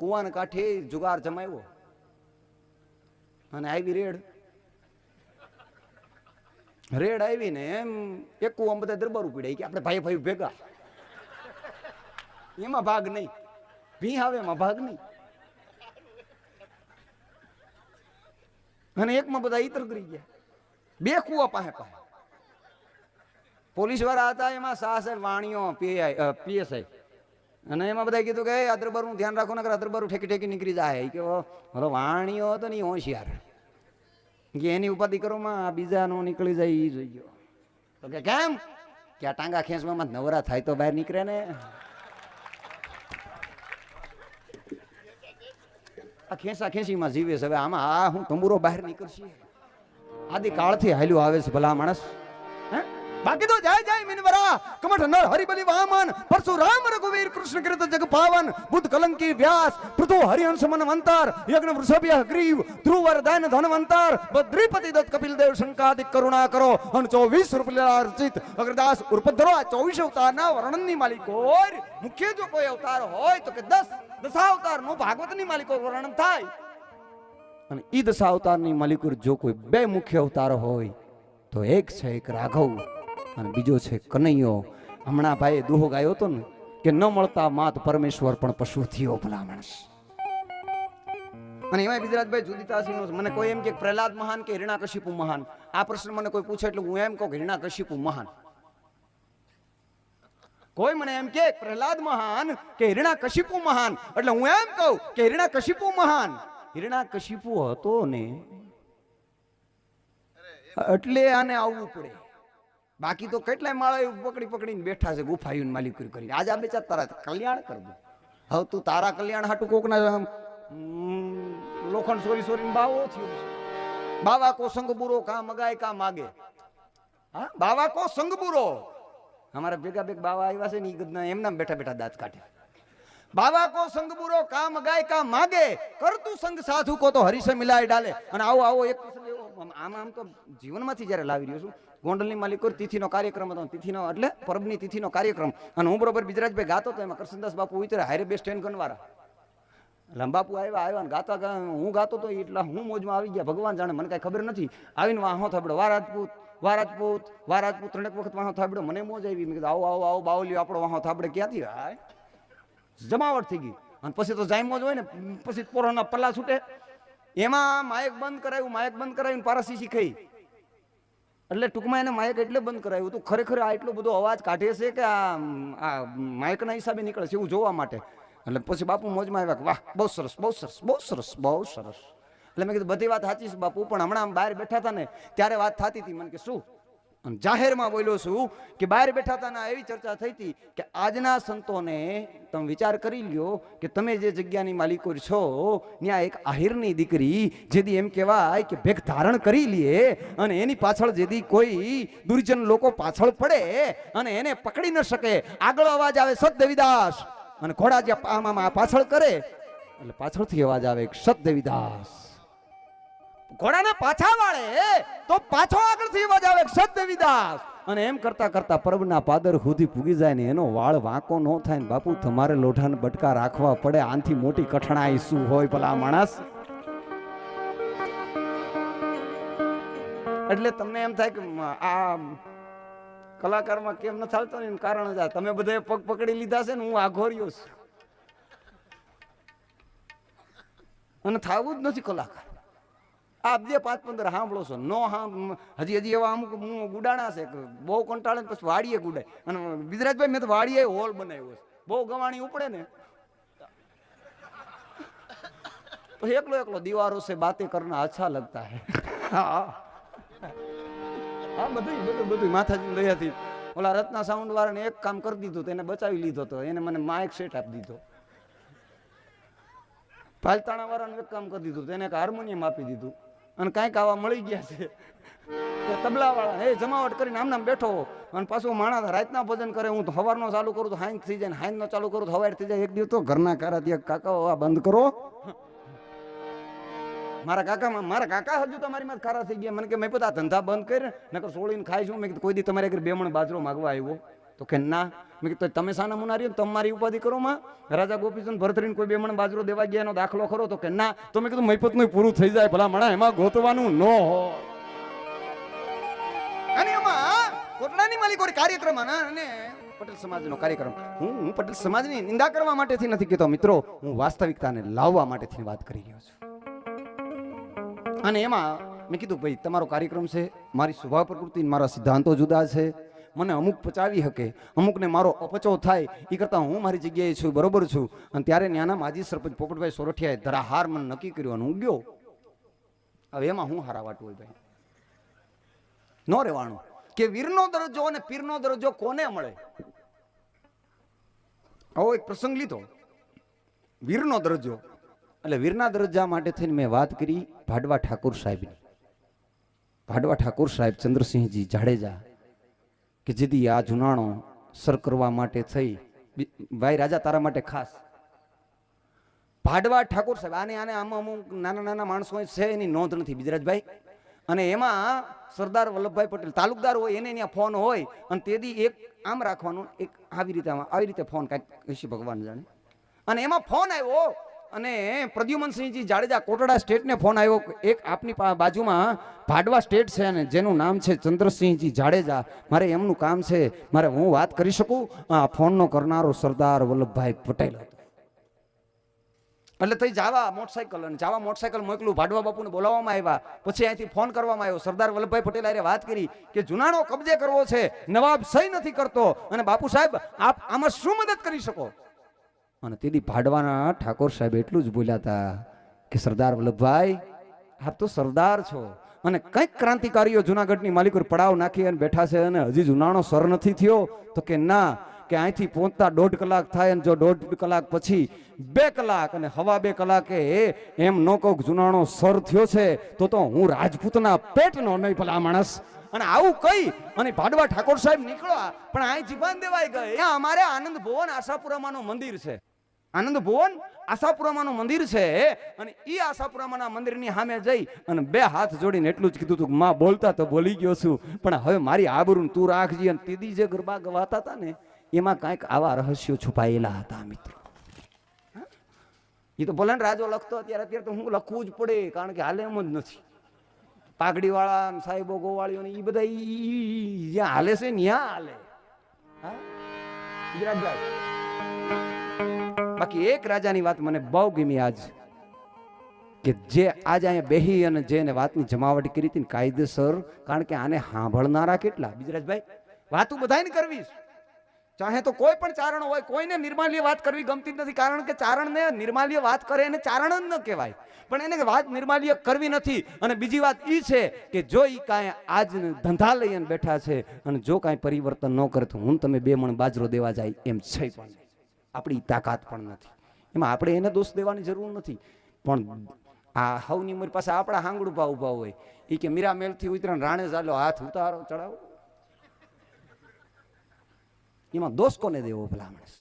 કુવાને કાંઠે જુગાર જમાવ્યો. અને આવી રેડ. રેડ આવી ને એમ એક કુવામાં બધા દરબાર પીડાય કે આપણે ભાઈ ભાઈ ભેગા. એમાં ભાગ નહીં. ભી આવે એમાં ભાગ નહીં. અને એકમાં બધા ઈતર કરી ગયા. બે કુવા પાસે પાસે. પોલીસવાળા હતા એમાં સાસર વાણીઓ પીએસઆઈ. અને એમાં બધા કીધું કે આ દરબારનું ધ્યાન રાખો ને આ દરબારું ઠેકી ઠેકી નીકળી જાય. કે ઓ, વાણીઓ હતો ને ઈ હોશિયાર કે એની ઉપાધિ કરોમાં આ બીજાનો નીકળી જાય એ જોઈ ગયો. તો કે કેમ? કે આ ટાંગા ખેંચવામાં નવરા થાય તો બહાર નીકળે ને. આ ખેંચા ખેંચીમાં જીવે છે. હવે આમાં આ હું તંબુરો બહાર નીકળશે. આદિ કાળથી હાલ્યું આવે છે ભલા માણસ? બાકી તો જય જય મિનવરા. કમઠ નર હરિબલી વામન, પરશુરામ, રઘુવીર, કૃષ્ણ કૃત જગ પાવન બુદ્ધ કલંકી, વ્યાસ, પૃથુ, હરિહંસ મનવંતર યજ્ઞ, વૃષભ્ય, ગ્રીવ ધ્રુવ વરદાન ધનવંતર, બદ્રીપતિ, દત્ત કપિલ દેવ શંકાદિક કરુણા કરો અને ચોવીસ રૂપિયા અર્જિત અગ્રદાસ, ઉર્પધરો, આ ચોવીસ અવતારના વર્ણનની માલિકો મુખ્ય જો કોઈ અવતાર હોય તો કે દસ દશાવતારનું ભાગવતની માલિકો વર્ણન થાય. અને ઈ દશા અવતારની માલિકુર જો કોઈ બે મુખ્ય અવતાર હોય તો એક છે એક રાઘવ. અને બીજો છે કનૈયો. હમણાં ભાઈએ દુહો ગાયો હતો ને, કે ન મળતા માત પરમેશ્વર પણ પશુ થયો ભલા માણસ. અને એમાં ગુજરાતભાઈ જુદીતાસીનો મને કોઈ એમ કે પ્રહલાદ મહાન કે હિરણાકશિપુ મહાન? આ પ્રશ્ન મને કોઈ પૂછે એટલે હું એમ કહું કે હિરણાકશિપુ મહાન. કોઈ મને એમ કે પ્રહલાદ મહાન કે હિરણાકશિપુ મહાન? એટલે હું એમ કહું કે હિરણાકશિપુ મહાન. હિરણાકશિપુ હતો ને, એટલે આને આવવું પડે. બાકી તો કેટલાય માળા પકડી પકડીને બેઠા છે ગુફાયું માલિકુરી કરીને. આજ આ બેચા તારા કલ્યાણ કરવું હવે તું તારા કલ્યાણ હાટું કોકના લોખંડ સોરી સોરીને બાવો થયો બાવા કો સંગ બુરો કા મગાય કા માગે. હા? બાવા કો સંગ બુરો. અમારા ભેગા ભેગ બાવા આવ્યા છે ને એ એમના બેઠા બેઠા દાંત કાઢે. બાવા કો સંગ બુરો કા મગાય કા માગે. કરતું સંગ સાધુ કો તો હરીસે મિલાય ડાલે. અને આવો આવો એક આમ આમ તો જીવનમાંથી જ્યારે લાવી રહ્યો છું ગોંડલની માલિક તિથિનો કાર્યક્રમ હતો. તિથિનો એટલે પરબની તિથિનો કાર્યક્રમ. અને હું બરોબર બિજરાજભાઈ ગાતો હતો, એમાં કરશનદાસ બાપુ ઉતરે હારે બે સ્ટેન્ડ ગણવારા. લંબાપુ આવ્યા આવ્યા ને ગાતા હું ગાતો તો એટલા હું મોજમાં આવી ગયા. ભગવાન જાણે મને કાંઈ ખબર નથી. આવીને વાહો થાબડો વા રાજપૂત વા રાજપૂત વા રાજપૂત. ત્રણેક વખત વાહો થાબડો. મને મોજ આવી. મેં કીધું, આવો આવો આવો બાવલીઓ આપણો વાહો થાબડે ક્યાંથી હાય. જમાવટ થઈ ગઈ. અને પછી તો જાયમો જ હોય ને, પછી પોરોના પલ્લા છૂટે. એમાં માયક બંધ કરાયું, માયક બંધ કરાવીને પારસી ખાઈ એટલે ટૂંકમાં એને માયક એટલે બંધ કરાયું હતું. ખરેખર આ એટલો બધો અવાજ કાઢે છે કે આ આ માયકના હિસાબે નીકળે છે એવું જોવા માટે. એટલે પછી બાપુ મોજમાં આવ્યા વાહ, બહુ સરસ બહુ સરસ બહુ સરસ બહુ સરસ. એટલે મેં કીધું, બધી વાત સાચી છે બાપુ, પણ હમણાં બહાર બેઠા હતા ને, ત્યારે વાત થતી હતી. મને કે, શું? જાહેરમાં બોલ્યો છું કે બહાર બેઠા હતા એવી ચર્ચા થઈ હતી કે આજના સંતોને તમે વિચાર કરી લ્યો કે તમે જે જગ્યાની માલિકો છો, ત્યાં એક આહિરની દીકરી જેથી એમ કહેવાય કે ભેગ ધારણ કરી લે અને એની પાછળ જેથી કોઈ દુર્જન લોકો પાછળ પડે અને એને પકડી ન શકે. આગળ અવાજ આવે સત દેવીદાસ અને ઘોડા જે આમાં પાછળ કરે, એટલે પાછળથી અવાજ આવે સત દેવીદાસ ઘોડાને પાછા વાળે તો પાછો આગળથી અવાજ આવે સત વિદાસ અને એમ કરતા કરતા પર્વના પાદર સુધી પૂગી જાય ને એનો વાળ વાંકો ન થાય ને બાપુ, તમારે લોઢાને બટકા રાખવા પડે, આનથી મોટી કઠણાઈ શું હોય ભલા માણસ? એટલે તમને એમ થાય કે આ કલાકારમાં કેમ ન ચાલતો ને કારણ જ તમે બધાએ પગ પકડી લીધા છે ને, હું આઘોર્યો છું. અને થાવું જ નથી કલાકાર. આ જે પાંચ પંદર સાંભળો છો, નો હામ હજી હજી એવા અમુક હું ગુડાણા છે બહુ કંટાળે પછી વાડીએ ગુડાય. અને ગુજરાતભાઈ મેં તો વાડીએ હોલ બનાવ્યો છે. બહુ ગવાણી ઉપડે ને. પછી એકલો એકલો દીવારો છે, બાતે કરના અચ્છા લગતા હે. હા. હા બધું બધું બધું માથાજી દયાથી. ઓલા રત્ના સાઉન્ડ વાળાને એક કામ કરી દીધું તો એને બચાવી લીધો તો, એને મને માઇક સેટ આપી દીધો. પાલતાણા વાળાનું એક કામ કરી દીધું તો એને એક હાર્મોનિયમ આપી દીધું. અને કાંઈક આવા મળી ગયા છે. તબલાવાળા તબલા વાળા હે, જમાવટ કરીને આમ નામ બેઠો અને પાછું માણસ રાતના ભજન કરે, હું તો સવારનો ચાલુ કરું તો હાઈન થઈ જાય હાઈનનો ચાલુ કરું તો હવાર થઈ જાય. એક દિવસ તો ઘરના કારા ત્યાં, કાકા, આ બંધ કરો. મારા કાકા મારા કાકા હજુ તમારી માં ખારા થઈ ગયા. મને કે, મેં પોતા ધંધા બંધ કરી નકર સોળીને ખાઈ છું. મેં કોઈ દી તમારે બે મણ બાજરો માગવા આવ્યો. તો કે ના. મેં કીધું તમે સાના મુનારી તમારી ઉપાધિ કરો માં રાજા ગોપીચંદ ભરતરીને કોઈ બે મણ બાજરો દેવા ગયા એનો દાખલો ખરો? તો કે ના. તો મેં કીધું મહીપતનું પૂરું થઈ જાય. ભલા મણા એમાં ગોતવાનું ન હોય. અને એમાં કોટડાની માલિકો કાર્યક્રમ અને પટેલ સમાજનો કાર્યક્રમ. હું પટેલ સમાજની નિંદા કરવા માટેથી નથી કહેતો, મિત્રો. હું વાસ્તવિકતાને લાવવા માટેથી વાત કરી રહ્યો છું. અને એમાં મેં કીધું, ભાઈ, તમારો કાર્યક્રમ છે, મારી સ્વભાવ પ્રકૃતિ મારા સિદ્ધાંતો જુદા છે. મને અમુક પચાવી શકે, અમુકને મારો અપચો થાય એ કરતાં હું મારી જગ્યાએ છું, બરોબર છું. અને ત્યારે ત્યાંના માજી સરપંચ પોપટભાઈ સોરઠિયાએ ધરાહાર મને નક્કી કર્યો અને હું ગયો. હવે એમાં હું હારા વાટું હોય ભાઈ? ન રહેવાનું. કે વીરનો દરજ્જો અને પીરનો દરજ્જો કોને મળે? આવો એક પ્રસંગ લીધો. વીરનો દરજ્જો. એટલે વીરના દરજ્જા માટે થઈને મેં વાત કરી ભાડવા ઠાકુર સાહેબની. ભાડવા ઠાકુર સાહેબ ચંદ્રસિંહજી જાડેજા કે જીદી આ જુનાણો સર કરવા માટે થઈ. ભાઈ રાજા તારા માટે ખાસ. ભાડવા ઠાકોર સાહેબ, આને આને આમાં અમુક નાના નાના માણસો છે, એની નોંધ નથી બિજરાજભાઈ અને એમાં સરદાર વલ્લભભાઈ પટેલ તાલુકદાર હોય, એને ત્યાં ફોન હોય, અને તેથી એક આમ રાખવાનું, એક આવી રીતે આવી રીતે ફોન કાંઈક હશે ભગવાન જાણે. અને એમાં ફોન આવ્યો અને પ્રદ્યુમનસિંહજી જાડેજા કોટડા સ્ટેટને ફોન આવ્યો એક આપની બાજુમાં ભાડવા સ્ટેટ છે અને જેનું નામ છે ચંદ્રસિંહજી જાડેજા. મારે એમનું કામ છે, મારે હું વાત કરી શકું? આ ફોનનો કરનારો સરદાર વલ્લભભાઈ પટેલ એટલે તઈ જાવા મોટરસાયકલ અને જાવા મોટરસાયકલ મોકલું, ભાડવા બાપુને બોલાવવામાં આવ્યા. પછી અહીંથી ફોન કરવામાં આવ્યો. સરદાર વલ્લભભાઈ પટેલ વાત કરી કે જુનાણો કબજે કરવો છે, નવાબ સહી નથી કરતો. અને બાપુ સાહેબ, આપ આમાં શું મદદ કરી શકો? અને તેથી ભાડવાના ઠાકોર સાહેબ એટલું જ બોલ્યા હતા કે સરદાર વલ્લભભાઈ, આપ તો સરદાર છો. અને કંઈક ક્રાંતિકારીઓ જુનાગઢની માલિકો પડાવ નાખી અને બેઠા છે અને હજી જુનાણો સર નથી થયો, તો કે ના, કે અહીંથી પહોંચતા દોઢ કલાક થાય અને જો દોઢ કલાક પછી બે કલાક અને હવા બે કલાકે એમ નો કહું જુનાણો સર થયો છે, તો તો હું રાજપૂતના પેટનો નહીં ભલા માણસ. અને આવું કઈ? અને ભાડવા ઠાકોર સાહેબ નીકળ્યા, પણ અહીં જીવાન દેવાઈ ગઈ. અમારે આનંદ ભુવન આશાપુરામાનું મંદિર છે. આનંદ ભુવન આશાપુરામાનું મંદિર છે અને એ આશાપુરામાના મંદિરની સામે જઈ અને બે હાથ જોડીને એટલું જ કીધું હતું માં બોલતા તો બોલી ગયો છું, પણ હવે મારી આબરૂ તું રાખજી. અને તીદી જે ગરબા ગવાતા હતા ને, એમાં કાંઈક આવા રહસ્યો છુપાયેલા હતા મિત્રો. એ તો ભલે ને રાજો લખતો અત્યારે અત્યારે તો હું લખવું જ પડે, કારણ કે હાલે એમ જ નથી. પાઘડી વાળા ને સાહેબો, ગોવાળીઓ એ બધા જ્યાં હાલે છે ત્યાં હાલે. હા? ગુજરાતભાઈ બાકી એક રાજાની વાત મને બહુ ગમી આજ, કે જે આજ અહીંયા બેહી અને જેને વાતની જમાવટ કરી હતી કાયદેસર, કારણ કે આને સાંભળનારા કેટલા બિજરાજભાઈ, વાતો બધાને કરવી. ચાહે તો કોઈ પણ ચારણ હોય, કોઈને નિર્માલ્ય વાત કરવી ગમતી નથી, કારણ કે ચારણને નિર્માલ્ય વાત કરે એને ચારણ જ ન કહેવાય પણ એને વાત નિર્માલ્ય કરવી નથી અને બીજી વાત એ છે કે જો એ કાંઈ આજ ધંધા લઈને બેઠા છે અને જો કાંઈ પરિવર્તન ન કરે તો હું તમે બે મણ બાજરો દેવા જાય એમ છે પણ. આપણી તાકાત પણ નથી. એમાં આપણે એને દોષ દેવાની જરૂર નથી. પણ આ હવની ઉંમર પાસે આપણા હાંગડું ભાવ ઊભા હોય એ કે મીરા મેલથી ઉતરણ રાણે ચાલો હાથ ઉતારો ચડાવો એમાં દોષ કોને દેવો ભલા માણસ?